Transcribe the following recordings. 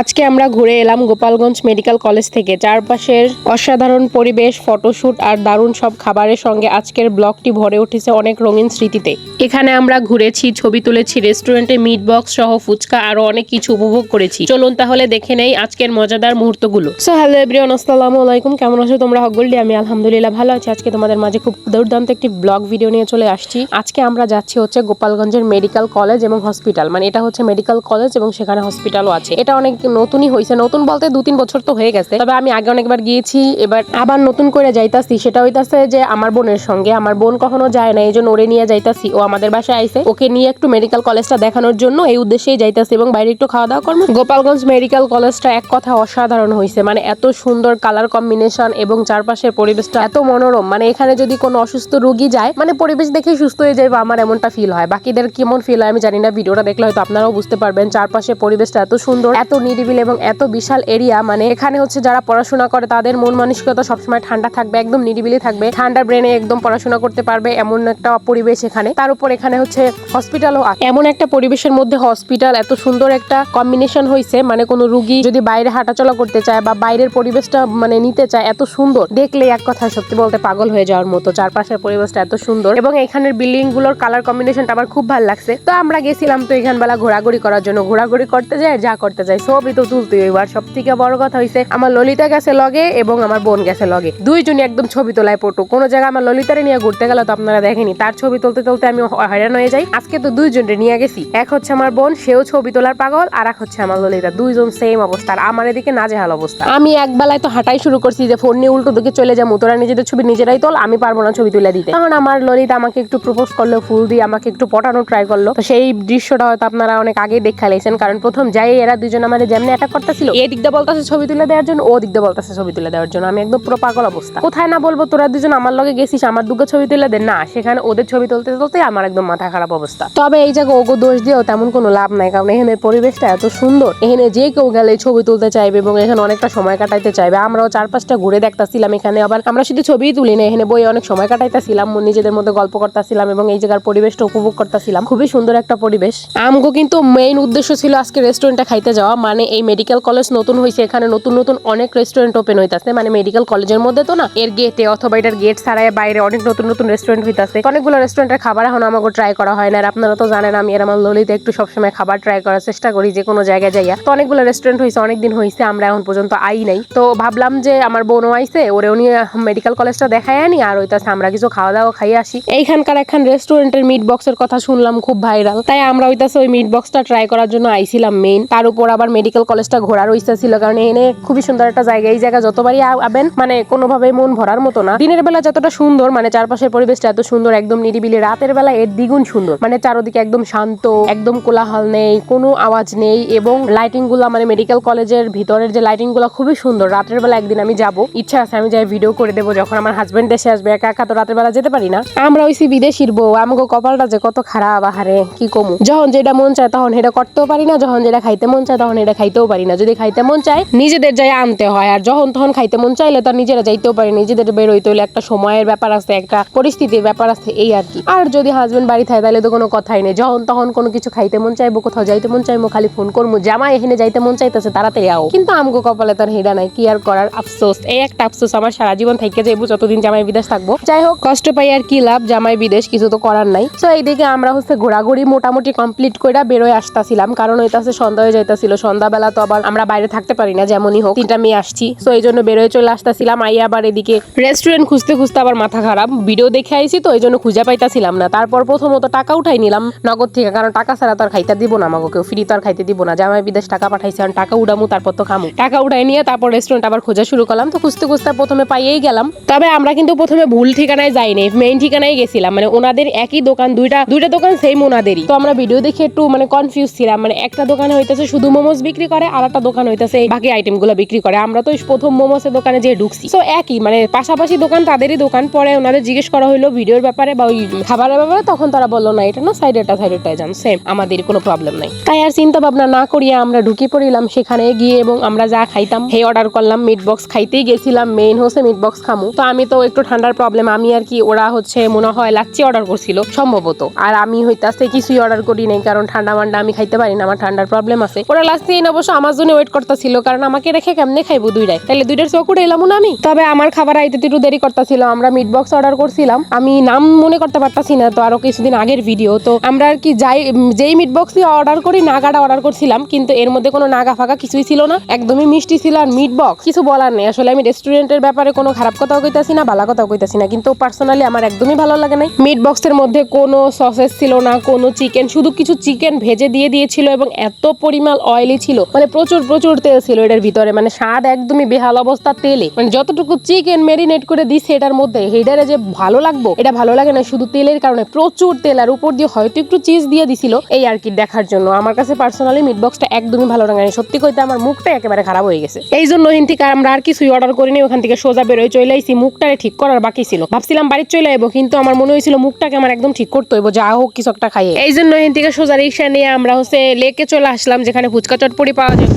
আজকে আমরা ঘুরে এলাম গোপালগঞ্জ মেডিকেল কলেজ থেকে। চারপাশের অসাধারণ পরিবেশ, ফটোশুট আর দারুণ সব খাবারের সঙ্গে আজকের ব্লগটি ভরে উঠেছে অনেক রঙিন স্মৃতিতে। এখানে আমরা ঘুরেছি, ছবি তুলেছি, রেস্টুরেন্টে মিট বক্স সহ ফুচকা আরও অনেক কিছু উপভোগ করেছি। চলুন তাহলে দেখে নেই আজকের মজাদার মুহূর্তগুলো। সো হ্যালো এভরিওয়ান আসসালামু আলাইকুম। কেমন আছো তোমরা হকগোল্ডি আমি আলহামদুলিল্লাহ ভালো আছি। আজকে তোমাদের মাঝে খুব দুর্দান্ত একটি ব্লগ ভিডিও নিয়ে চলে আসছি। আজকে আমরা যাচ্ছি হচ্ছে গোপালগঞ্জের মেডিকেল কলেজ এবং হসপিটাল মানে এটা হচ্ছে মেডিকেল কলেজ এবং সেখানে হসপিটালও আছে। এটা অনেক নতুনই হয়েছে নতুন বলতে দু তিন বছর তো হয়ে গেছে। তবে আমি আগে অনেকবার গিয়েছি, এবার আবার নতুন করে যাইতাছি। সেটা হইতাছে যে আমার বোনের সঙ্গে। আমার বোন কখনো যায় না এই জন্য ওরে নিয়ে যাইতাছি। ও আমাদের বাসায় আইছে। ওকে নিয়ে একটু মেডিকেল কলেজটা দেখানোর জন্য এই উদ্দেশ্যেই যাইতাছি এবং বাইরে একটু খাওয়া দাওয়া করব। গোপালগঞ্জ মেডিকেল কলেজটা এক কথা অসাধারণ হয়েছে মানে এত সুন্দর কালার কম্বিনেশন এবং চারপাশের পরিবেশটা এত মনোরম। মানে এখানে যদি কোনো অসুস্থ রোগী যায় মানে পরিবেশ দেখে সুস্থ হয়ে যায় বা আমার এমনটা ফিল হয়। বাকিদের কেমন ফিল হয় আমি জানি না। ভিডিওটা দেখলে হয়তো আপনারাও বুঝতে পারবেন। চারপাশে পরিবেশটা এত সুন্দর, এত নিরিবিল এবং এত বিশাল এরিয়া মানে এখানে হচ্ছে যারা পড়াশোনা করে তাদের মন মানসিকতা সবসময় ঠান্ডা থাকবে, একদম নিরিবিলি থাকবে। ঠান্ডা ব্রেনে একদম পড়াশোনা করতে পারবে এমন একটা পরিবেশ এখানে। তার উপর এখানে হচ্ছে হসপিটালও এমন একটা পরিবেশের মধ্যে হসপিটাল এত সুন্দর একটা কম্বিনেশন হয়েছে মানে কোনো রুগী যদি বাইরে হাঁটাচলা করতে চায় বা বাইরের পরিবেশটা মানে নিতে চায়, এত সুন্দর। দেখলে এক কথা সত্যি বলতে পাগল হয়ে যাওয়ার মতো, চারপাশের পরিবেশটা এত সুন্দর। এবং এখানের বিল্ডিংগুলোর কালার কম্বিনেশনটা আমার খুব ভালো লাগছে। তো আমরা গেছিলাম তো এখান বেলা ঘোরাঘুরি করার জন্য। ঘোরাঘুরি করতে যাই, যা করতে যাই। সবই তো তুলতে এবার সব থেকে বড় কথা হয়েছে আমার ললিতা গেছে লগে এবং আমার বোন গেছে লগে। দুইজনই একদম ছবি তোলায় পটু। কোনো জায়গায় আমার ললিতারে নিয়ে ঘুরতে গেলে তো আপনারা দেখেনি তার ছবি তুলতে তুলতে আমি হয়রান হয়ে যাই। আজকে তো দুইজনকে নিয়ে গেছি। এক হচ্ছে আমার বোন, সেও ছবি তোলার পাগল, আর এক হচ্ছে আমার ললিতা। দুইজন সেম অবস্থা, আর আমার এদিকে নাজেহাল অবস্থা। আমি এক বেলায় তো হাঁটাই শুরু করছি যে ফোন নিয়ে উল্টো দিকে চলে যাব, তোরা নিজেদের ছবি নিজেরাই তোল, আমি পারব না ছবি তুলে দিতে। তখন আমার ললিতা আমাকে একটু প্রপোজ করল, ফুল দিয়ে আমাকে একটু পটানো ট্রাই করল। তো সেই দৃশ্যটা হয়তো আপনারা অনেক আগে দেখা লেছেন কারণ প্রথম যাই এরা দুজন আমার যেমনি অ্যাটাক করতেছিল এই দিক দিয়ে বলতেছে ছবি তুলে দেওয়ার জন্য ও দিক দিয়ে বলতেছে ছবি তুলে দেওয়ার জন্য। আমি একদম পুরো পাগল অবস্থা। কোথায় না বলব, তোরা দুজন আমার লগে গেছিস, আমার দুটো ছবি তুলে দে। না, সেখানে ওদের ছবি তুলতে তুলতে আমার একদম মাথা খারাপ অবস্থা। তবে এই জায়গায় ওগো দোষ দিয়েও তেমন কোনো লাভ নাই, কারণ এখানে পরিবেশটা এত সুন্দর। এখানে যে কেউ গেলে ছবি তুলতে চাইবে এবং এখানে অনেকটা সময় কাটাইতে চাইবে। আমরাও চার পাঁচটা ঘুরে দেখতাছিলাম এখানে, আবার আমরা শুধু ছবিই তুলি না, এখানে বই অনেক সময় কাটাইতেছিলাম, নিজেদের মধ্যে গল্প করতেছিলাম এবং এই জায়গার পরিবেশটা উপভোগ করতেছিলাম। খুবই সুন্দর একটা পরিবেশ। আমগো কিন্তু মেইন উদ্দেশ্য ছিল আজকে রেস্টুরেন্টে খাইতে যাওয়া মানে এই মেডিকেল কলেজ নতুন হয়েছে এখানে নতুন নতুন অনেক রেস্টুরেন্ট ওপেন হইতাছে। মানে মেডিকেল কলেজের মধ্যে তো না, এর গেটে অথবা এটার গেট ছাড়াই বাইরে অনেক নতুন নতুন রেস্টুরেন্ট হইতাছে। অনেকগুলো রেস্টুরেন্টের খাবার এখন আমাকে ট্রাই করা হয় না, আর আপনারা তো জানেন আমি আর আমার ললিতে একটু সবসময় খাবার ট্রাই করার চেষ্টা করি যে কোনো জায়গায় যাইয়া। তো অনেকগুলো রেস্টুরেন্ট হয়েছে অনেকদিন হয়েছে আমরা এখন পর্যন্ত আই নাই। তো ভাবলাম যে আমার বোনও আইছে ওরে উনি মেডিকেল কলেজটা দেখায় আনি, আর ওইটাছে আমরা কিছু খাওয়া দাওয়া খাইয়ে আসি। এইখানকার একখান রেস্টুরেন্টের মিট বক্সের কথা শুনলাম, খুব ভাইরাল তাই আমরা ওইটাছে ওই মিট বক্সটা ট্রাই করার জন্য আইছিলাম মেইন তার উপর আবার মেডিকেল কলেজটা ঘোরার ইচ্ছা ছিল, কারণ এনে খুবই সুন্দর একটা জায়গা। এই জায়গা যতবারই আবেন মানে কোনোভাবে মন ভরার মতো না। দিনের বেলা যতটা সুন্দর মানে চারপাশের পরিবেশটা এত সুন্দর, একদম নিরিবিলি। রাতের বেলা এর দ্বিগুণ সুন্দর। মানে চারদিকে একদম শান্ত, একদম কোলাহল নেই, কোনো আওয়াজ নেই এবং লাইটিংগুলা মানে মেডিকেল কলেজের ভিতরের যে লাইটিংগুলা খুবই সুন্দর। রাতের বেলা একদিন আমি যাব। ইচ্ছা আছে আমি যাই ভিডিও করে দেবো, যখন আমার হাজবেন্ড দেশে আসবে, একা একা তো রাতের বেলা যেতে পারি না। আমরা হইছি বিদেশির বউ। আমাকে কপালটা যে কত খারাপ, আহারে, কি কমু? যখন যেটা মন চায় তখন এটা করতেও পারি না, যখন যেটা খাইতে মন চায় তখন এটা খাইতেও পারি না। যদি খাইতে মন চায়, নিজেদের যাই আনতে হয়। আর যখন তখন খাইতে মন চাইলে তার নিজেরা যাইতেও পারি নিজেদের বেরোইতে হলে একটা সময়ের ব্যাপার আছে, একটা পরিস্থিতির ব্যাপার আছে, এই আর কি। আর যদি হাজবেন্ড বাড়ি থাকে, তাহলে তো কোনো কথাই নেই। যখন তখন কোনো কিছু খাইতে মন চাইব, কোথাও যাইতে মন চাইব, খালি ফোন করব জামা এখানে যাইতে মন চাইতেছে, তাড়াতাড়ি আও। কিন্তু আমগো কপালে তার হিডা নাই, কি আর করার? আফসোস। এই একটা আফসোস আমার সারা জীবন থেকে যাইবো, যতদিন জামাই বিদেশ থাকব। যাই হোক, কষ্ট পাই আর কি লাভ, জামাই বিদেশ, কিছু তো করার নাই। তো এইদিকে আমরা হচ্ছে ঘোরাঘুরি মোটামুটি কমপ্লিট করে বেরোয় আসতাছিলাম। কারণ হইতাছে সন্ধ্যা হয়ে যাইতাছিল। সন্ধ্যাবেলা তো আবার আমরা বাইরে থাকতে পারি না, যেমনই হোক। তিনটা মেয়ে আসছি তো এই জন্য বেরোয় চলে আসতেছিলাম। আই আবার এদিকে রেস্টুরেন্ট খুঁজতে খুঁজতে আবার মাথা খারাপ। ভিডিও দেখে আইছি তো, এই জন্য খুঁজে পাইতাছিলাম না। তারপর প্রথমত টাকা উঠাই নিলাম নগদ থেকে, কারণ টাকা ছাড়া তো আর খাইতে দিব না আমাকে, কেউ ফ্রি তো আর খাইতে দিব না। জামাই বিদেশ টাকা পাঠাইছে আর টাকা উড়ামু, তারপর তো খামু। টাকা উঠাই নিয়ে তারপর রেস্টুরেন্ট আবার খোঁজা শুরু করলাম। তো খুঁজতে খুঁজতে প্রথমে পাইয়েই গেলাম। তবে আমরা কিন্তু প্রথমে ভুল ঠিকানায় যাইনি মেইন ঠিকানায় গেছিলাম। মানে ওনাদের একই দোকান, দুইটা দুইটা দোকান সেম ওনাদেরই। তো আমরা ভিডিও দেখে একটু মানে কনফিউজ ছিলাম। মানে একটা দোকানে হইতেছে শুধু বিক্রি করে আর একটা দোকান হইতেছে, এই বাকি আইটেমগুলো বিক্রি করে। আমরা তো প্রথম মোমোসের দোকানে যে ঢুকছি। তো একই মানে পাশাপাশি দোকান তাদেরই দোকান। পরে ওনাদের জিজ্ঞেস করা হলো ভিডিওর ব্যাপারে বা ওই খাবারের ব্যাপারে, তখন তারা বলল, না, এটা না সাইডেরটা সাইডেরটা যান সেম আমাদের কোনো প্রবলেম নাই। তাই আর চিন্তা ভাবনা না করিয়া আমরা ঢুকে পড়িলাম সেখানে গিয়ে এবং আমরা যা খাইতাম হে অর্ডার করলাম মিট বক্স খাইতেই গেছিলাম মেইন হচ্ছে মিট বক্স খামু। তো আমি তো একটু ঠান্ডার প্রবলেম আমি আর কি, ওরা হচ্ছে মনে হয় লাচ্ছি অর্ডার করছিল, সম্ভবত। আর আমি হইতাছে কিছুই অর্ডার করি নাই, কারণ ঠান্ডা মান্ডা আমি খাইতে পারি না, আমার ঠান্ডার প্রবলেম আছে। ওরা লাস্টে দিন অবশ্য আমার জন্য ওয়েট করতেছিল, কারণ আমাকে রেখে কেমনে খাইবো দুইটাই? তাহলে দুইটার চকুরে এলাম না আমি? তবে আমার খাবার আইতে একটু দেরি করতেছিল, আমরা মিট বক্স অর্ডার করছিলাম। আমি নাম মনে করতে পারতাছি না, তো আরও কিছুদিন আগের ভিডিও তো আমরা আর কি যাই, যেই মিট বক্সই অর্ডার করি, নাগাটা অর্ডার করছিলাম, কিন্তু এর মধ্যে কোনো নাগা ফাঁকা কিছুই ছিল না, একদমই মিষ্টি ছিল আর মিট বক্স কিছু বলার নেই, আসলে আমি রেস্টুরেন্টের ব্যাপারে কোনো খারাপ কথাও কইতাছি না ভালো কথাও কইতাছি না, কিন্তু পার্সোনালি আমার একদমই ভালো লাগে নাই। মিট বক্সের মধ্যে কোনো সসেস ছিল না, কোনো চিকেন শুধু কিছু চিকেন ভেজে দিয়ে দিয়েছিল এবং এত পরিমাণ অয়েলি ছিল মানে প্রচুর প্রচুর তেল ছিল এটার ভিতরে। মানে স্বাদ একদমই বেহাল অবস্থা তেলে। মানে যতটুকু চিকেন মেরিনেট করে দিচ্ছে এটার মধ্যে হেডারে যে ভালো লাগবো, এটা ভালো লাগে না, শুধু তেলের কারণে। প্রচুর তেল, আর উপর দিয়ে হয়তো একটু চিজ দিয়ে দিছিল, এই আর কি দেখার জন্য। আমার কাছে পার্সোনালি মিট বক্সটা একদমই ভালো লাগে সত্যি কইতে আমার মুখটা একেবারে খারাপ হয়ে গেছে। এই জন্য হিন থেকে আমরা আর কিছুই অর্ডার করিনি, ওখান থেকে সোজা বেরোয় চলে আইছি। মুখটারে ঠিক করার বাকি ছিল। ভাবছিলাম বাড়ির চলে আইবো, কিন্তু আমার মনে হয়েছিল মুখটাকে আমার একদম ঠিক করতে হইব। যা হোক, কিছু একটা খাইয়ে। এই জন্য হিন থেকে সোজা রিক্সা নিয়ে আমরা হচ্ছে লেকে চলে আসলাম, যেখানে ফুচকা চটপটি পাওয়া যায়।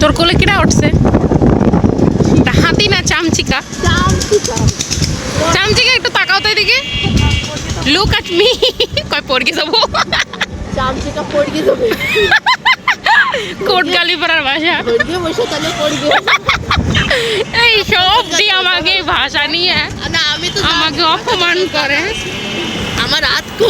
তোর কোলে কিরা উঠছে? তা হাতি না চামচিকা? চামচিকা একটু তাকাও তো এদিকে। লুক অ্যাট মি কয় পড়কে যাব চামচিকা পড়গে যাবে কোট গালিপাড়ার ভাষা। পড়গে বসে তাহলে পড়গে এই সব দিয়ে আমাকে ভাষা নিয়ে না আমি তো আমাকে অপমান করে।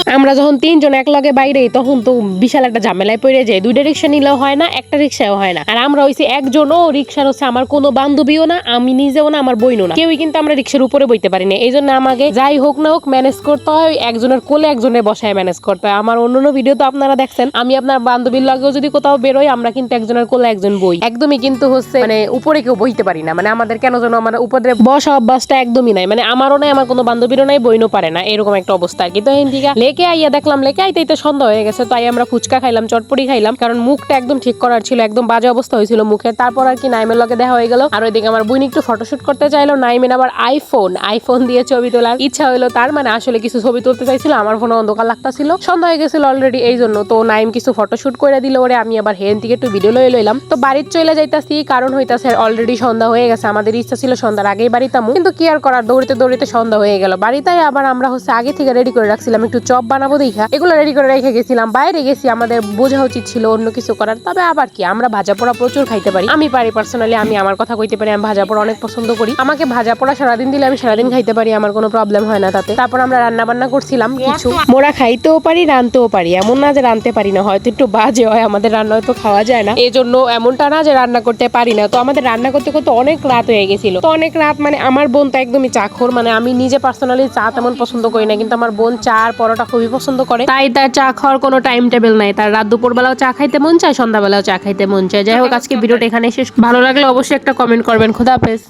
আমার যখন তিনজন এক লগে বাইরে, তখন তো বিশাল একটা ঝামেলায় পড়ে যায়। দুইটা রিক্সা নিলেও হয় না, একটা রিক্সাও হয় না। আর আমরা হইছি একজনও রিক্সার হচ্ছে আমার কোনো বান্ধবীও না, আমি নিজেও না, আমার বইনও না। কেউই কিন্তু আমরা রিক্সার উপরে বইতে পারি না। এই জন্য আমাকে যাই হোক না হোক ম্যানেজ করতে হয়, একজনের কোলে একজনের বসায় ম্যানেজ করতে হয়। আমার অন্যান্য ভিডিও তো আপনারা দেখছেন। আমি আপনার বান্ধবীর লগেও যদি কোথাও বেরোই, আমরা কিন্তু একজনের কোলে একজন বই। একদমই কিন্তু হচ্ছে মানে উপরে কেউ বইতে পারি না। মানে আমাদের কেন যেন আমার উপরে বসা অভ্যাসটা একদমই নাই। মানে আমারও নাই, আমার কোনো বান্ধবীরও নাই বইনও পারে না। এরকম একটা অবস্থা। আর কি তো লেকে আইয়া দেখলাম, লেকে আইতে আইতে সন্ধ্যা হয়ে গেছে, তাই আমরা ফুচকা খাইলাম, চটপটি খাইলাম, কারণ মুখটা একদম ঠিক করার ছিল, একদম বাজে অবস্থা হয়েছিল মুখের। তারপর আর কি নাইমের লগে দেখা হয়ে গেল, আর ওইদিকে আমার বুইন একটু ফটোশুট করতে চাইলো নাইমেন আবার আইফোন আইফোন দিয়ে ছবি তোলার ইচ্ছা হইল তার মানে আসলে কিছু ছবি তুলতে চাইছিল, আমার ফোনে অন্ধকার লাগতাছিল। সন্ধ্যা হয়ে গেছিল অলরেডি এই জন্য তো নাইম কিছু ফটোশুট করে দিল ওরে, আমি আবার হেন থেকে একটু ভিডিও লয়ে লইলাম। তো বাড়ির চলে যাইতাছি, কারণ হইতাছে অলরেডি সন্ধ্যা হয়ে গেছে, আমাদের ইচ্ছা ছিল সন্ধ্যার আগেই বাড়িতাম কিন্তু কি আর করার, দৌড়িতে দৌড়িতে সন্ধ্যা হয়ে গেল। বাড়িতে আবার আমরা হচ্ছে আগে থেকে রেডি করে রাখছিলাম একটু চপ বানাবো দেখা। এগুলো রেডি করে রেখে গেছিলাম। বাইরে গেছি, আমাদের বোঝা উচিত ছিল অন্য কিছু করার। তবে আবার কি, আমরা ভাজা পোড়া প্রচুর খাইতে পারি। আমি পারি পার্সোনালি আমি আমার কথা কইতে পারি, আমি ভাজা পোড়া অনেক পছন্দ করি। আমাকে ভাজা পোড়া সারাদিন দিলে আমি সারাদিন খাইতে পারি, আমার কোনো প্রবলেম হয় না তাতে। তারপর আমরা রান্না বান্না করছিলাম কিছু। মোরা খাইতেও পারি, রানতেও পারি। এমন না যে রানতে পারি না, হয়তো একটু বাজে হয়, আমাদের রান্না হয়তো খাওয়া যায় না। এই জন্য এমনটা না যে রান্না করতে পারি না। তো আমাদের রান্না করতে করতে অনেক রাত হয়ে গেছিল। তো অনেক রাত মানে আমার বোন তো একদমই চাখর মানে আমি নিজে পার্সোনালি চা তেমন পছন্দ করি না, কিন্তু আমার বোন চা আর পরোটা খুবই পছন্দ করে। তাই তার চা খাওয়ার কোনো টাইম টেবিল নাই। তার রাত দুপুর বেলাও চা খাইতে মন চায় সন্ধ্যাবেলাও চা খাইতে মন চায়। যাই হোক আজকে ভিডিওটা এখানে শেষ ভালো লাগলে অবশ্যই একটা কমেন্ট করবেন। খোদা হাফেজ।